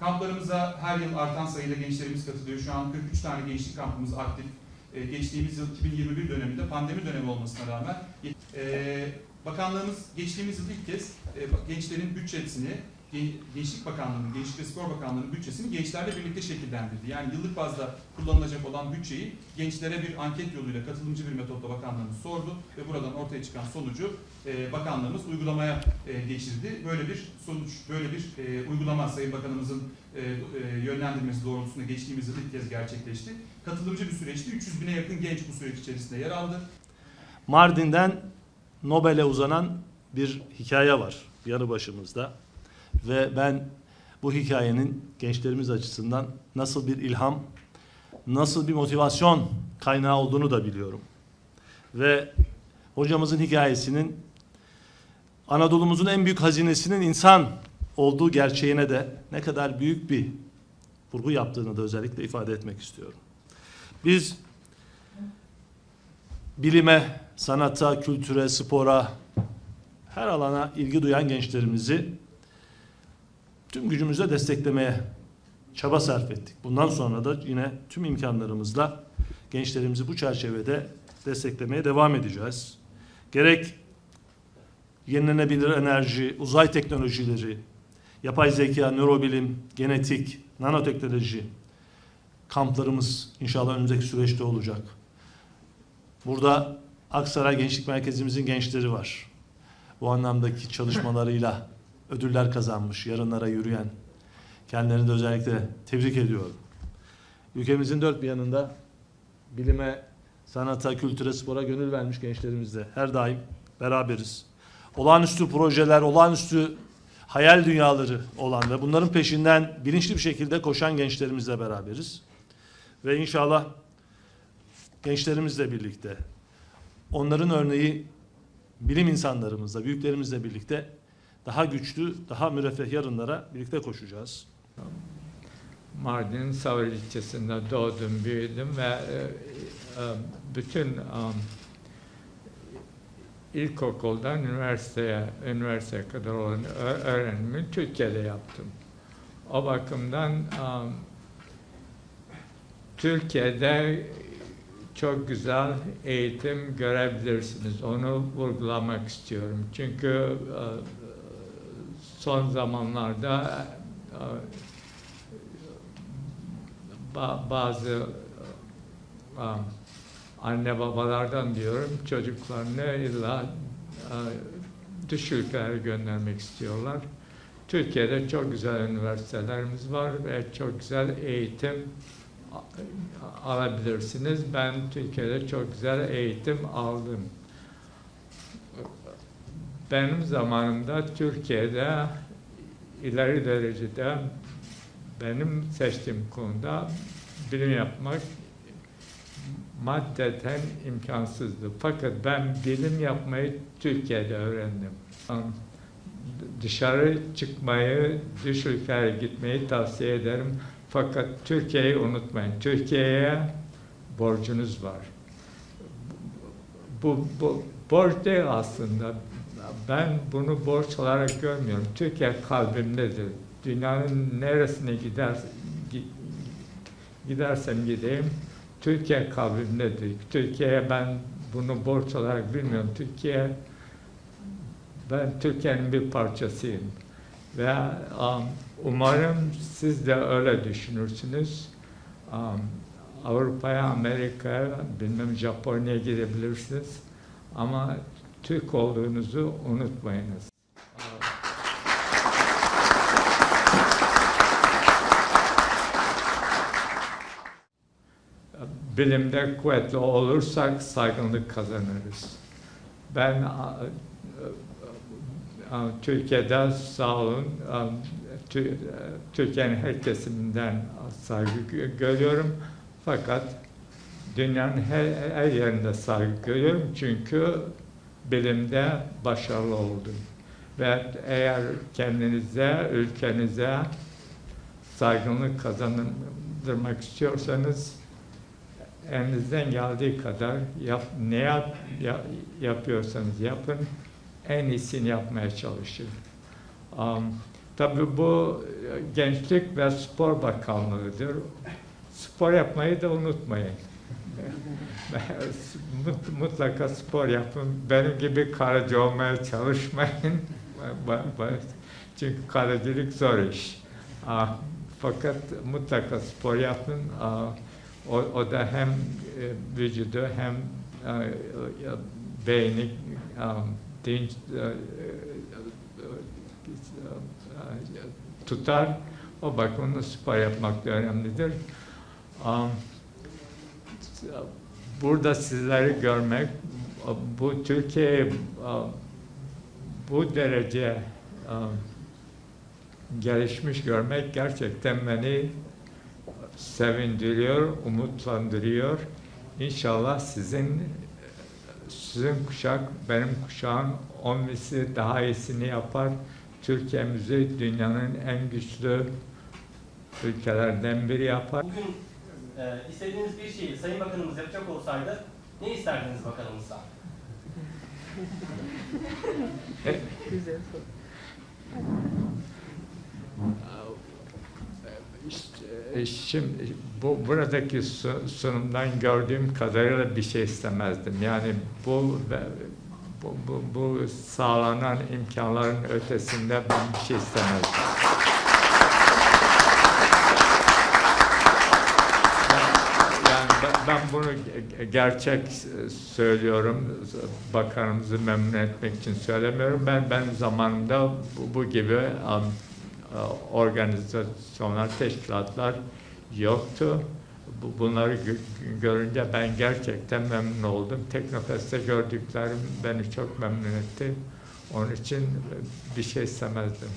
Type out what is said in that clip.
kamplarımıza her yıl artan sayıda gençlerimiz katılıyor. Şu an 43 tane gençlik kampımız aktif. E, geçtiğimiz yıl 2021 döneminde pandemi dönemi olmasına rağmen e, bakanlığımız geçtiğimiz yıl ilk kez e, gençlerin bütçesini Gençlik Bakanlığı'nın, Gençlik ve Spor Bakanlığı'nın bütçesini gençlerle birlikte şekillendirdi. Yani yıllık bazda kullanılacak olan bütçeyi gençlere bir anket yoluyla katılımcı bir metotla bakanlığımız sordu ve buradan ortaya çıkan sonucu e, bakanlığımız uygulamaya e, geçirdi. Böyle bir sonuç, böyle bir e, uygulama Sayın Bakanımızın e, e, yönlendirmesi doğrultusunda geçtiğimiz yıl ilk kez gerçekleşti. Katılımcı bir süreçti. 300 bine yakın genç bu süreç içerisinde yer aldı. Mardin'den Nobel'e uzanan bir hikaye var yanı başımızda. Ve ben bu hikayenin gençlerimiz açısından nasıl bir ilham, nasıl bir motivasyon kaynağı olduğunu da biliyorum. Ve hocamızın hikayesinin Anadolu'muzun en büyük hazinesinin insan olduğu gerçeğine de ne kadar büyük bir vurgu yaptığını da özellikle ifade etmek istiyorum. Biz bilime, sanata, kültüre, spora, her alana ilgi duyan gençlerimizi tüm gücümüzle desteklemeye çaba sarf ettik. Bundan sonra da yine tüm imkanlarımızla gençlerimizi bu çerçevede desteklemeye devam edeceğiz. Gerek yenilenebilir enerji, uzay teknolojileri, yapay zeka, nörobilim, genetik, nanoteknoloji kamplarımız inşallah önümüzdeki süreçte olacak. Burada Aksaray Gençlik Merkezimizin gençleri var. Bu anlamdaki çalışmalarıyla ödüller kazanmış, yarınlara yürüyen. Kendilerini de özellikle tebrik ediyorum. Ülkemizin dört bir yanında bilime, sanata, kültüre, spora gönül vermiş gençlerimizle her daim beraberiz. Olağanüstü projeler, olağanüstü hayal dünyaları olan ve bunların peşinden bilinçli bir şekilde koşan gençlerimizle beraberiz. Ve inşallah gençlerimizle birlikte onların örneği bilim insanlarımızla, büyüklerimizle birlikte daha güçlü, daha müreffeh yarınlara birlikte koşacağız. Mardin Savur ilçesinde doğdum, büyüdüm ve e, e, bütün ilkokuldan üniversiteye, üniversiteye kadar olan öğrenimi Türkiye'de yaptım. O bakımdan Türkiye'de çok güzel eğitim görebilirsiniz. Onu vurgulamak istiyorum. Çünkü e, son zamanlarda e, ba- bazı e, anne babalardan diyorum çocuklarını illa e, ülkelere göndermek istiyorlar. Türkiye'de çok güzel üniversitelerimiz var ve çok güzel eğitim alabilirsiniz. Ben Türkiye'de çok güzel eğitim aldım. Benim zamanımda Türkiye'de ileri derecede benim seçtiğim konuda bilim yapmak maddeten imkansızdı. Fakat ben bilim yapmayı Türkiye'de öğrendim. Dışarı çıkmayı, dış ülkelere gitmeyi tavsiye ederim. Fakat Türkiye'yi unutmayın. Türkiye'ye borcunuz var. Bu, bu borç değil aslında. Ben bunu borç olarak görmüyorum. Türkiye kalbimdedir. Dünyanın neresine gider, gi- gidersem gideyim, Türkiye kalbimdedir. Türkiye'ye ben bunu borç olarak bilmiyorum. Türkiye, ben Türkiye'nin bir parçasıyım. Ve um, umarım siz de öyle düşünürsünüz. Um, Avrupa'ya, Amerika'ya, bilmem Japonya'ya gidebilirsiniz. Ama Türk olduğunuzu unutmayınız. Bilimde kuvvetli olursak saygınlık kazanırız. Ben Türkiye'de sağ olun, Türkiye'nin her kesiminden saygı gö- görüyorum. Fakat dünyanın her, her yerinde saygı görüyorum çünkü bilimde başarılı oldum. Ve eğer kendinize, ülkenize saygınlık kazandırmak istiyorsanız elinizden geldiği kadar yap, ne yap, ya- yapıyorsanız yapın, en iyisini yapmaya çalışın. Um, Tabii bu e, Gençlik ve Spor Bakanlığı'dır. Spor yapmayı da unutmayın. Mut- Mutlaka spor yapın. Benim gibi kaleci olmaya çalışmayın. Çünkü kalecilik zor iş. Fakat mutlaka spor yapın. O, o da hem e, vücudu hem e, beyni e, dinç tutar. O bakımdan spor yapmak da önemlidir. Am, Burada sizleri görmek, bu Türkiye'yi a, bu derece gelişmiş görmek gerçekten beni sevindiriyor, umutlandırıyor. İnşallah sizin sizin kuşak, benim kuşağın on daha iyisini yapar. Türkiye'mizi dünyanın en güçlü ülkelerden biri yapar. E, istediğiniz bir şeyi Sayın Bakanımız yapacak olsaydı ne isterdiniz bakanımızdan? İşte, e, Şimdi bu buradaki su- sunumdan gördüğüm kadarıyla bir şey istemezdim. Yani bu bu, bu, bu sağlanan imkanların ötesinde ben bir şey istemezdim. Yani ben, ben bunu ge- gerçek söylüyorum. Bakanımızı memnun etmek için söylemiyorum. Ben ben zamanımda bu, bu gibi um, organizasyonlar, teşkilatlar yoktu. Bu- Bunları gö- görünce ben gerçekten memnun oldum. Teknofest'te gördüklerim beni çok memnun etti. Onun için bir şey istemezdim.